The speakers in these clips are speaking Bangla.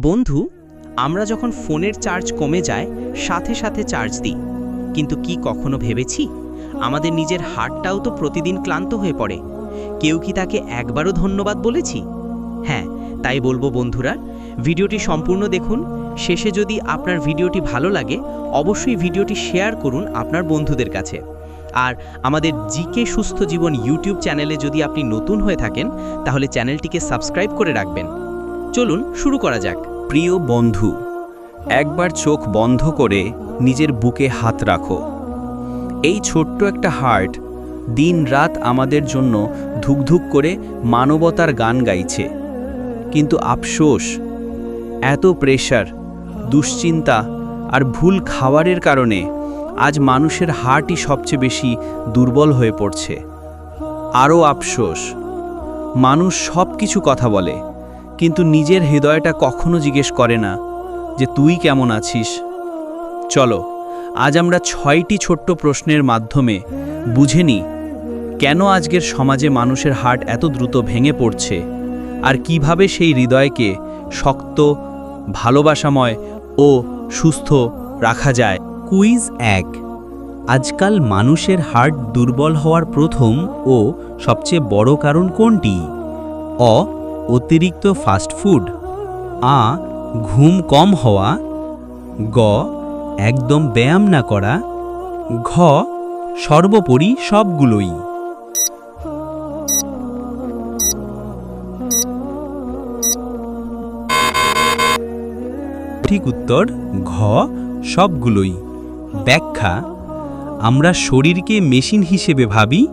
বন্ধু, আমরা যখন ফোনের চার্জ কমে যায়, সাথে সাথে চার্জ দিই। কিন্তু কি কখনো ভেবেছি? আমাদের নিজের হার্টটাও তো প্রতিদিন ক্লান্ত হয়ে পড়ে। কেউ কি তাকে একবারও ধন্যবাদ বলেছি? হ্যাঁ তাই বলব বন্ধুরা, ভিডিওটি সম্পূর্ণ দেখুন। শেষে যদি আপনার ভিডিওটি ভালো লাগে, অবশ্যই ভিডিওটি শেয়ার করুন আপনার বন্ধুদের কাছে। আর আমাদের জিকে সুস্থ জীবন ইউটিউব চ্যানেলে যদি আপনি নতুন হয়ে থাকেন, তাহলে চ্যানেলটিকে সাবস্ক্রাইব করে রাখবেন। চলুন শুরু করা যাক। প্রিয় বন্ধু, একবার চোখ বন্ধ করে নিজের বুকে হাত রাখো। এই ছোট্ট একটা হার্ট দিন রাত আমাদের জন্য ধুকধুক করে মানবতার গান গাইছে। কিন্তু আফসোস, এত প্রেশার, দুশ্চিন্তা আর ভুল খাবারের কারণে আজ মানুষের হার্টই সবচেয়ে বেশি দুর্বল হয়ে পড়ছে। আরও আফসোস, মানুষ সব কিছু কথা বলে। কিন্তু নিজের হৃদয়টা কখনো জিজ্ঞেস করে না যে তুই কেমন আছিস? চলো, আজ আমরা ছয়টি ছোট্ট প্রশ্নের মাধ্যমে বুঝে নিই কেন আজকের সমাজে মানুষের হার্ট এত দ্রুত ভেঙে পড়ছে আর কীভাবে সেই হৃদয়কে শক্ত, ভালোবাসাময় ও সুস্থ রাখা যায়। কুইজ এক। আজকাল মানুষের হার্ট দুর্বল হওয়ার প্রথম ও সবচেয়ে বড় কারণ কোনটি? অ অতিরিক্ত ফাস্টফুড আ, ঘুম কম হওয়া, গ, একদম ব্যায়াম না করা, ঘ, সর্বোপরি সবগুলোই। ঠিক উত্তর, ঘ, সবগুলোই। ব্যাখ্যা, আমরা শরীরকে মেশিন হিসেবে ভাবি,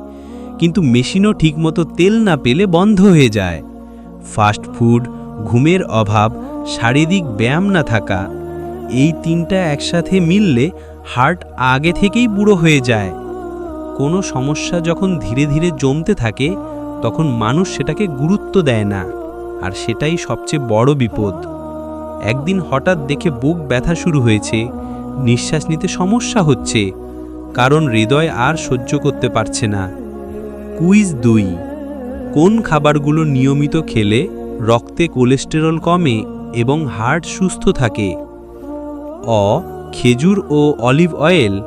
কিন্তু মেশিনও ঠিকমতো তেল না পেলে বন্ধ হয়ে যায়। ফাস্ট ফুড, ঘুমের অভাব, শারীরিক ব্যায়াম না থাকা, এই তিনটা একসাথে মিললে হার্ট আগে থেকেই বুড়ো হয়ে যায়। কোনো সমস্যা যখন ধীরে ধীরে জমতে থাকে, তখন মানুষ সেটাকে গুরুত্ব দেয় না, আর সেটাই সবচেয়ে বড় বিপদ। একদিন হঠাৎ দেখে বুক ব্যথা শুরু হয়েছে, নিঃশ্বাস নিতে সমস্যা হচ্ছে, কারণ হৃদয় আর সহ্য করতে পারছে না। কুইজ দুই। কোন খাবারগুলো নিয়মিত খেলে রক্তে কোলেস্টেরল কমে এবং হার্ট সুস্থ থাকে? অ, খেজুর ও অলিভ অয়েল।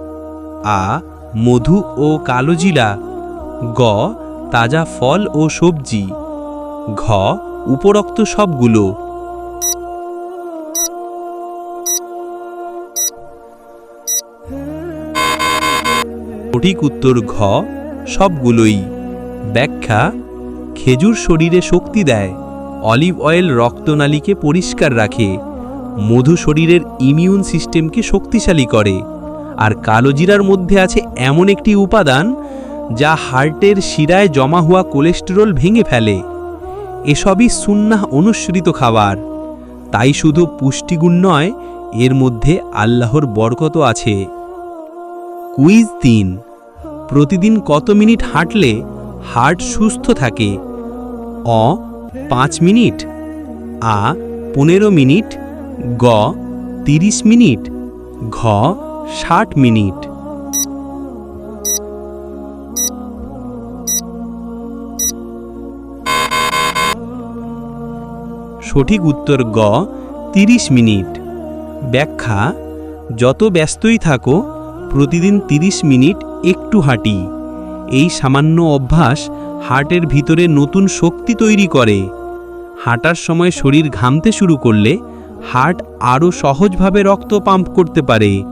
আ, মধু ও কালোজিরা গ, তাজা ফল ও সবজি। ঘ, উপরোক্ত সবগুলো। সঠিক উত্তর ঘ, সবগুলোই। ব্যাখ্যা খেজুর শরীরে শক্তি দেয়, অলিভ অয়েল রক্তনালীকে পরিষ্কার রাখে, মধু শরীরের ইমিউন সিস্টেমকে শক্তিশালী করে, আর কালোজিরার মধ্যে আছে এমন একটি উপাদান যা হার্টের শিরায় জমা হওয়া কোলেস্টেরল ভেঙে ফেলে। এসবই সুন্নাহ অনুসৃত খাবার। তাই শুধু পুষ্টিগুণ নয়, এর মধ্যে আল্লাহর বরকত আছে। কুইজ তিন। প্রতিদিন কত মিনিট হাঁটলে হার্ট সুস্থ থাকে। অ, পাঁচ মিনিট। আ, পনেরো মিনিট। গ, তিরিশ মিনিট। ঘ, ষাট মিনিট। সঠিক উত্তর গ, তিরিশ মিনিট। ব্যাখ্যা, যত ব্যস্তই থাকো, প্রতিদিন ৩০ মিনিট একটু হাঁটি। এই সামান্য অভ্যাস হার্টের ভিতরে নতুন শক্তি তৈরি করে। হাঁটার সময় শরীর ঘামতে শুরু করলে হার্ট আরও সহজভাবে রক্ত পাম্প করতে পারে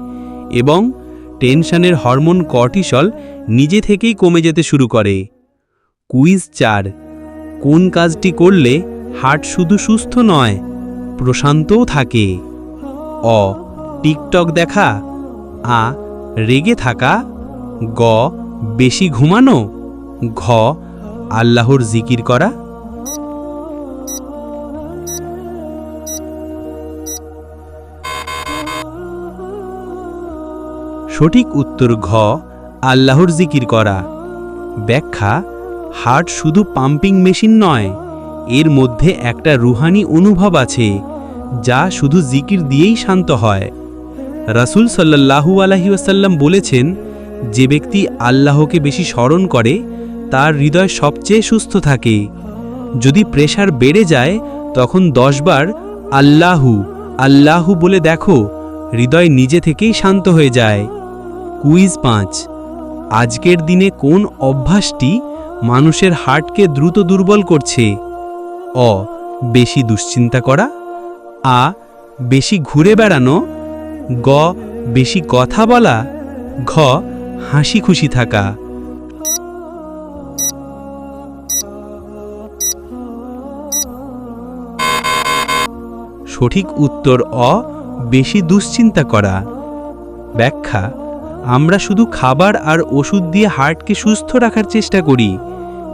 এবং টেনশনের হরমোন কর্টিসল নিজে থেকেই কমে যেতে শুরু করে। কুইজ চার, কোন কাজটি করলে হার্ট শুধু সুস্থ নয়, প্রশান্তও থাকে? অ, টিকটক দেখা। আ, রেগে থাকা। গ বেশি ঘুমানো? ঘ, আল্লাহর জিকির করা। সঠিক উত্তর ঘ, আল্লাহর জিকির করা। ব্যাখ্যা, হার্ট শুধু পাম্পিং মেশিন নয়, এর মধ্যে একটা রুহানি অনুভব আছে, যা শুধু জিকির দিয়েই শান্ত হয়। রাসূল সাল্লাল্লাহু আলাইহি ওয়াসাল্লাম বলেছেন যে ব্যক্তি আল্লাহকে বেশি স্মরণ করে, তার হৃদয় সবচেয়ে সুস্থ থাকে। যদি প্রেশার বেড়ে যায়, তখন দশবার আল্লাহু আল্লাহু বলে দেখো, হৃদয় নিজে থেকেই শান্ত হয়ে যায়। কুইজ পাঁচ। আজকের দিনে কোন অভ্যাসটি মানুষের হার্টকে দ্রুত দুর্বল করছে? অ, বেশি দুশ্চিন্তা করা। আ, বেশি ঘুরে বেড়ানো। গ, বেশি কথা বলা। ঘ হাসি খুশি থাকা। সঠিক উত্তর অ, বেশি দুশ্চিন্তা করা। ব্যাখ্যা, আমরা শুধু খাবার আর ওষুধ দিয়ে হার্টকে সুস্থ রাখার চেষ্টা করি,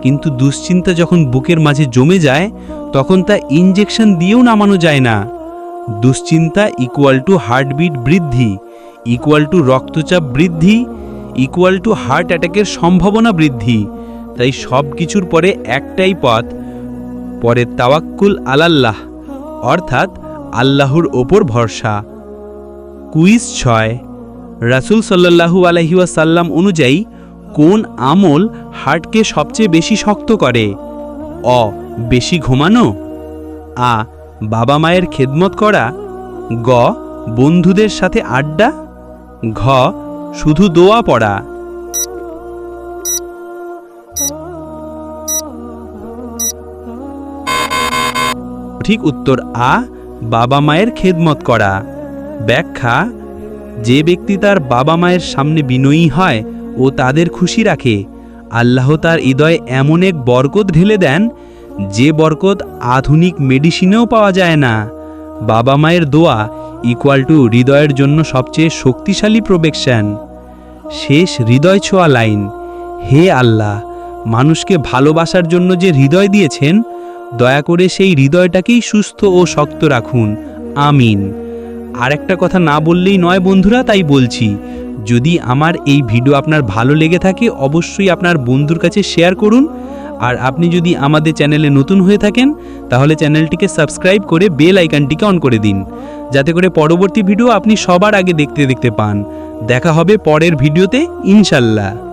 কিন্তু দুশ্চিন্তা যখন বুকের মাঝে জমে যায়, তখন তা ইনজেকশন দিয়েও নামানো যায় না। দুশ্চিন্তা ইকুয়াল টু হার্টবিট বৃদ্ধি ইকুয়াল টু রক্তচাপ বৃদ্ধি ইকুয়াল টু হার্ট অ্যাটাকের সম্ভাবনা বৃদ্ধি। তাই সব কিছুর পরে একটাই পথ, পরে তাওয়াক্কুল আলাল্লাহ, অর্থাৎ আল্লাহর ওপর ভরসা। কুইজ ছয়, রাসূল সাল্লাল্লাহু আলহি ওয়াসাল্লাম অনুযায়ী কোন আমল হার্টকে সবচেয়ে বেশি শক্ত করে? অ, বেশি ঘুমানো। আ, বাবা মায়ের খেদমত করা। গ, বন্ধুদের সাথে আড্ডা। ঘ শুধু দোয়া পড়া। ঠিক উত্তর আ, বাবা মায়ের খেদমত করা। ব্যাখ্যা, যে ব্যক্তি তার বাবা মায়ের সামনে বিনয়ী হয়, ও তাদের খুশি রাখে। আল্লাহ তার হৃদয়ে এমন এক বরকত ঢেলে দেন, যে বরকত আধুনিক মেডিসিনেও পাওয়া যায় না। বাবা মায়ের দোয়া ইকুয়াল টু হৃদয়ের জন্য সবচেয়ে শক্তিশালী প্রোবেকশন শেষ হৃদয় ছোঁয়া লাইন হে আল্লাহ, মানুষকে ভালোবাসার জন্য যে হৃদয় দিয়েছেন, দয়া করে সেই হৃদয়টাকেই সুস্থ ও শক্ত রাখুন। আমিন। আর একটা কথা না বললেই নয় বন্ধুরা, তাই বলছি, যদি আমার এই ভিডিও আপনার ভালো লেগে থাকে, অবশ্যই আপনার বন্ধুর কাছে শেয়ার করুন আর আপনি যদি আমাদের চ্যানেলে নতুন হয়ে থাকেন, তাহলে চ্যানেলটিকে সাবস্ক্রাইব করে বেল আইকনটিকে অন করে দিন, যাতে করে পরবর্তী ভিডিও আপনি সবার আগে দেখতে দেখতে পান। দেখা হবে পরের ভিডিওতে, ইনশাল্লাহ।